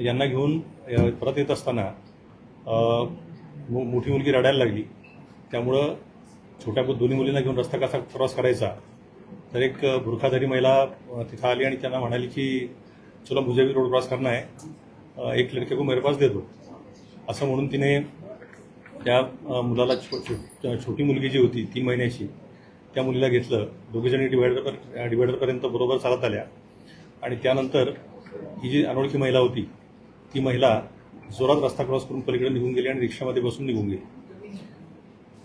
यांना घेऊन परत येत असताना मो- मोठी मुलगी रडायला लागली. त्यामुळं छोट्या दोन्ही मुलींना घेऊन रस्ता कसा क्रॉस करायचा तर एक बुरखाधारी महिला तिथं आली आणि त्यांना म्हणाली की चला मुझे भी रोड क्रॉस करना है एक लड़के को मेरे पास दे दो असं म्हणून तिने त्या मुलाला छो छो- छोटी मुलगी जी होती तीन महिन्याची त्या मुलीला घेतलं. दोघीजणी डिवायडर डिवायडरपर्यंत बरोबर चालत आल्या. आणि त्यानंतर ही जी अनोळखी महिला होती ती महिला जोरात रस्ता क्रॉस करून पलीकडे निघून गेली आणि रिक्षामध्ये बसून निघून गेली.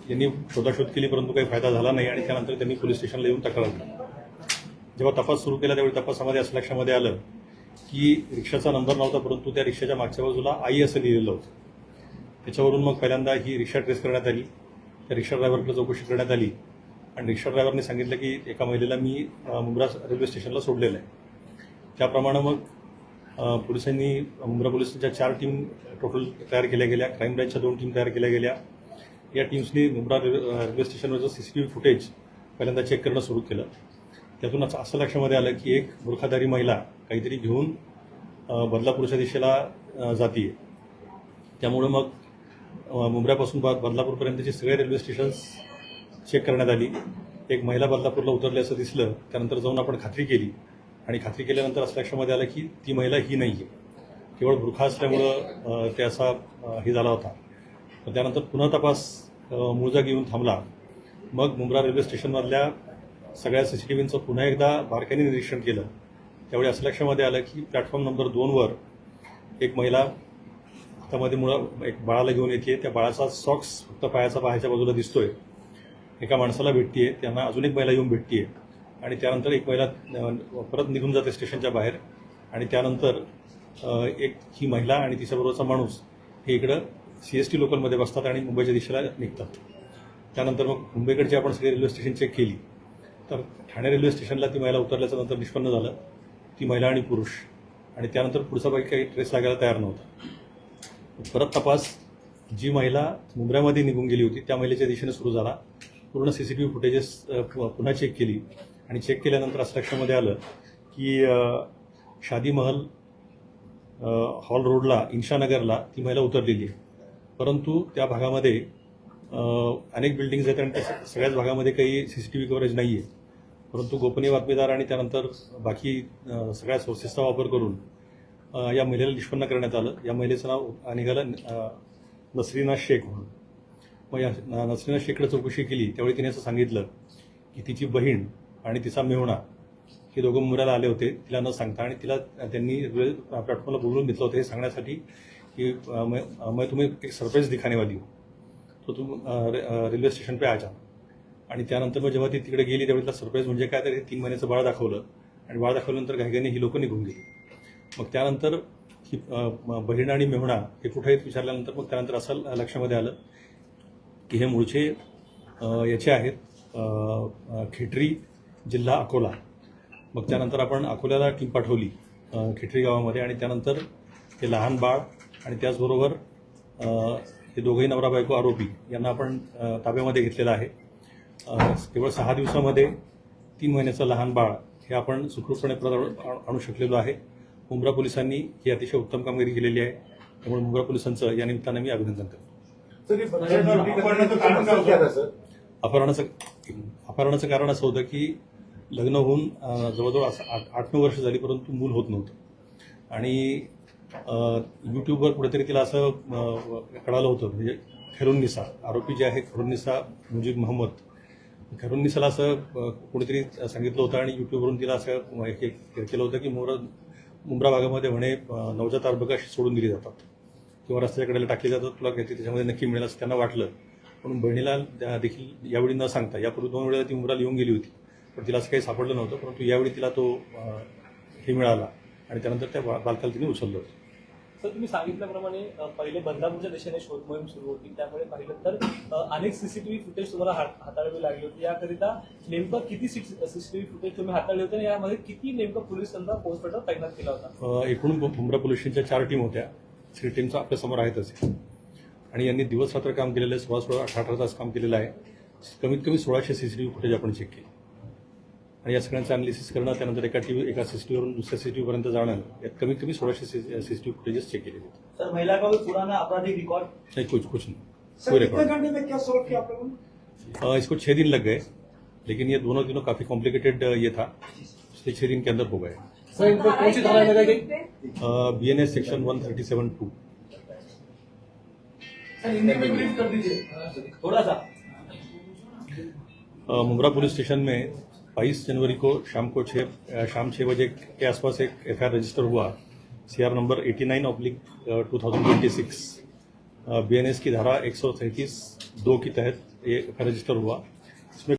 यांनी शोधाशोध केली परंतु काही फायदा झाला नाही आणि त्यानंतर त्यांनी पोलीस स्टेशनला येऊन तक्रार दिली जेव्हा तपास सुरू केला त्यावेळी तपासामध्ये असं लक्षामध्ये आलं की रिक्षाचा नंबर नव्हता परंतु त्या रिक्षाच्या मागच्या बाजूला आई असं लिहिलेलं होतं. त्याच्यावरून मग पहिल्यांदा ही रिक्षा ट्रेस करण्यात आली. त्या रिक्षा ड्रायव्हरकडे चौकशी करण्यात आली. आणि रिक्षा ड्रायव्हरने सांगितलं की एका महिलेला मी मुंब्रा रेल्वे स्टेशनला सोडलेलं आहे. त्याप्रमाणे मग पोलिसांनी मुंब्रा पोलिसांच्या चार टीम टोटल तयार केल्या गेल्या. क्राईम ब्रँचच्या दोन टीम तयार केल्या गेल्या. या टीम्सनी Mumbra railway railway स्टेशनवरचं C C T V footage पहिल्यांदा चेक करणं सुरू केलं. त्यातून असं असं लक्षामध्ये आलं की एक बुरखाधारी महिला काहीतरी घेऊन बदलापूरच्या दिशेला जाते त्यामुळं मग अ, मुंबऱ्यापासून बदलापूरपर्यंतचे सगळे रेल्वे स्टेशन्स चेक करण्यात आली. एक महिला बदलापूरला उतरली असं दिसलं त्यानंतर जाऊन आपण खात्री केली. आणि खात्री केल्यानंतर असं लक्षामध्ये आलं की ती महिला ही नाही आहे केवळ बुरखा असल्यामुळं त्याचा हे झाला होता. पण त्यानंतर पुन्हा तपास मुळजा मूळ जागी येऊन थांबला. मग मुंब्रा रेल्वे स्टेशनमधल्या सगळ्या सी सी टी व्हीचं पुन्हा एकदा बारकाईने निरीक्षण केलं. त्यावेळी असं लक्षामध्ये आलं की प्लॅटफॉर्म नंबर दोनवर एक महिला हातामध्ये मुळं एक बाळाला घेऊन येते. त्या बाळाचा सॉक्स फक्त पायाचा पायाच्या बाजूला दिसतोय. एका माणसाला भेटतीये. त्यांना अजून एक महिला येऊन भेटतीये. आणि त्यानंतर एक महिला परत निघून जाते स्टेशनच्या बाहेर. आणि त्यानंतर एक ही महिला आणि तिच्याबरोबरचा माणूस हे इकडं सी एस टी लोकलमध्ये बसतात आणि मुंबईच्या दिशेला निघतात. त्यानंतर मग मुंबईकडची आपण सगळी रेल्वे स्टेशन चेक केली. तर ठाणे रेल्वे स्टेशनला ती महिला उतरल्याचं नंतर निष्पन्न झालं. ती महिला आणि पुरुष. आणि त्यानंतर पुढचा बाईक काही ट्रेस लागायला तयार नव्हता. परत तपास जी महिला मुंबईमध्ये निघून गेली होती त्या महिलेच्या दिशेने सुरू झाला. पूर्ण C C T V footages पुन्हा चेक केली. आणि चेक केल्यानंतर असं लक्षामध्ये आलं की शादी महल हॉल रोडला इंशानगरला ती महिला उतरलेली आहे. परंतु त्या भागामध्ये अनेक बिल्डिंग्स आहेत आणि त्या सगळ्याच भागामध्ये काही C C T V coverage नाही आहे परंतु गोपनीय बातमीदार आणि त्यानंतर बाकी सगळ्या सोर्सेसचा वापर करून या महिलेला निष्पन्न करण्यात आलं. या महिलेचं नाव निघालं नसरीनाथ नसरीना शेख म्हणून. मग या नसरीनाथ नसरीना शेखकडे चौकशी केली त्यावेळी तिने असं सांगितलं की तिची बहीण आणि तिचा मेहुणा. हे दोघं मुंबईला आले होते. तिला न सांगता आणि तिला त्यांनी प्लॅटफॉर्मला बोलवून घेतलं होतं. हे सांगण्यासाठी की अ, मैं एक सरप्राईज दिखाने वाली हूँ. हो. तो तुम रे- रेल्वे स्टेशन पे आ जा. आणि त्यानंतर मग जेव्हा ती तिकडे गेली त्यावेळी तिला सरप्राईज म्हणजे काय तर हे तीन महिन्याचं बाळ दाखवलं. आणि बाळ दाखवल्यानंतर घाईघाईने ही लोकं निघून गेली. मग त्यानंतर ही बहीण आणि मेहुणा हे कुठे आहेत विचारल्यानंतर मग त्यानंतर असं लक्षामध्ये आलं की हे मूळचे याचे आहेत खेटरी जिल्हा अकोला. मग त्यानंतर आपण अकोल्याला टीम पाठवली खेटरी गावामध्ये आणि त्यानंतर हे लहान बाळ आणि त्याचबरोबर हे दोघंही नवरा बायको आरोपी यांना आपण ताब्यामध्ये घेतलेलं आहे. केवळ सहा दिवसामध्ये तीन महिन्याचं लहान बाळ हे आपण सुखरूपपणे आणू- शकलेलो आहे. मुंब्रा पोलिसांनी ही अतिशय उत्तम कामगिरी केलेली आहे. त्यामुळे मुंब्रा पोलिसांचं या निमित्तानं मी अभिनंदन करतो. अपहरणाचं अपहरणाचं कारण असं होतं की लग्न होऊन जवळजवळ असं आठ आठ नऊ वर्ष झाली परंतु मूल होत नव्हतं. आणि यूट्यूबवर कुठेतरी तिला असं कळालं होतं म्हणजे खैरुन्निसा आरोपी जे आहे खैरुन्निसा मुजीब मोहम्मद. खैरुन्निसाला असं कुणीतरी कोणीतरी सांगितलं होतं आणि यूट्यूबवरून तिला असं हे हे केलं होतं की मोर मुंब्रा भागामध्ये म्हणे नवजात अर्भक सोडून दिली जातात. किंवा रस्त्याच्या कडेला टाकली जातात तुला काहीतरी त्याच्यामध्ये नक्की मिळेल असं त्यांना वाटलं. पण बहिणीला देखील यावेळी न सांगता यापूर्वी दोन वेळेला ती मुंब्राला येऊन गेली होती. पण तिला असं काही सापडलं नव्हतं परंतु यावेळी तिला तो हे मिळाला आणि त्यानंतर त्या बालकाला तिने उचललं. होतं सर तुम्ही सांगितल्याप्रमाणे पहिले बदलापूरच्या दिशेने शोध मोहीम सुरू होती. त्यामुळे पाहिलं तर अनेक सीसीटीव्ही फुटेज तुम्हाला हात- हाताळावी लागली होती. याकरिता नेमकं किती सीसीटीव्ही फुटेज तुम्ही हाताळले होते आणि यामध्ये किती नेमकं पोलीस तंत्र पोस्टपेटर तैनात केला होता? एकूण मुंब्रा पोलीस स्टेशनच्या चार टीम होत्या. थ्री टीमचं आपल्यासमोर आहेतच. आणि यांनी दिवस रात्र काम केलेलं आहे. सोळा सोळा अठरा अठरा तास काम केलेलं आहे. कमीत कमी सोळाशे सीसीटीव्ही फुटेज आपण चेक केली. आणि या सगळ्यांचं अनालिसिस करणं त्यानंतर एका टी एका सीसीटीव्हीवरून दुसऱ्या सीसीटीव्हीपर्यंत जाणं यात कमीत कमी सोळाशे सीसीटीव्ही फुटेजेस चेक केले सर महिला का पुराना आपराधिक रिकॉर्ड नहीं कुछ कुछ नहीं. सर कोई कितने रिकॉर्ड घंटे में क्या सॉल्व किया आप लोगों ने इसको छह दिन लग गए लेकिन ये दोनों दिनों काफ़ी कॉम्प्लिकेटेड ये था। इसलिए छह दिन के अंदर हो गए। सर इन पर कौन सी धारा लगाई गई B N S section one thirty seven two sir Hindi में ब्रीफ कर दीजिए। थोड़ा सा। मुमरा पुलिस स्टेशन में 22 जनवरी को शाम को छः शाम छः बजे के आसपास एक एफ रजिस्टर हुआ C R number eighty nine oblique two thousand twenty six B N S की धारा एक सौ तैंतीस दो के तहत ये एफ रजिस्टर हुआ। इसमें